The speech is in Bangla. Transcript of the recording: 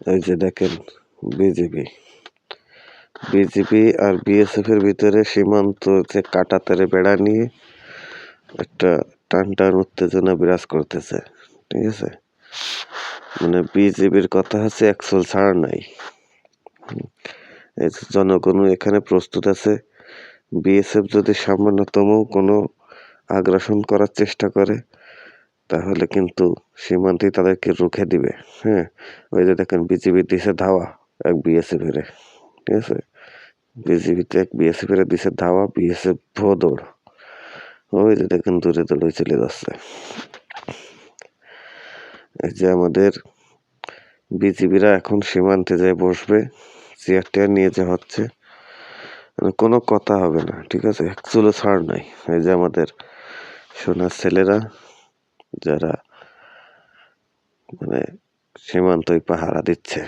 এই যে দেখেন বিজিবি বিজিবি আর বিএসএফ এর ভিতরে সীমান্ত যে কাটা তারে বেড়া নিয়ে একটা টান টান উত্তেজনা বিরাজ করতেছে, ঠিক আছে? মানে বিজিবির কথা হচ্ছে একচুল ছাড়া নাই। জনগণও এখানে প্রস্তুত আছে। বিএসএফ যদি সামান্যতম কোনো আগ্রাসন করার চেষ্টা করে তাহলে কিন্তু সীমান্তেই তাদেরকে রুখে দিবে হ্যাঁ? ওই যে দেখেন বিজিবি দিছে ধাওয়া এক বিএসএফ এর, ঠিক আছে? বিজিবিতে এক বিএসএফ এর দিছে ধাওয়া বিএসএফ ভো দৌড়। ওই যে দেখেন দূরে দূরে চলে যাচ্ছে। এই যে আমাদের বিজিবিরা এখন সীমান্তে যায় বসবে চেয়ার টেয়ার নিয়ে যে হচ্ছে মানে কোনো কথা হবে না, ঠিক আছে? একচুলো ছাড় নাই। এই যে আমাদের সোনার ছেলেরা যারা মানে সীমান্তই পাহারা দিচ্ছে।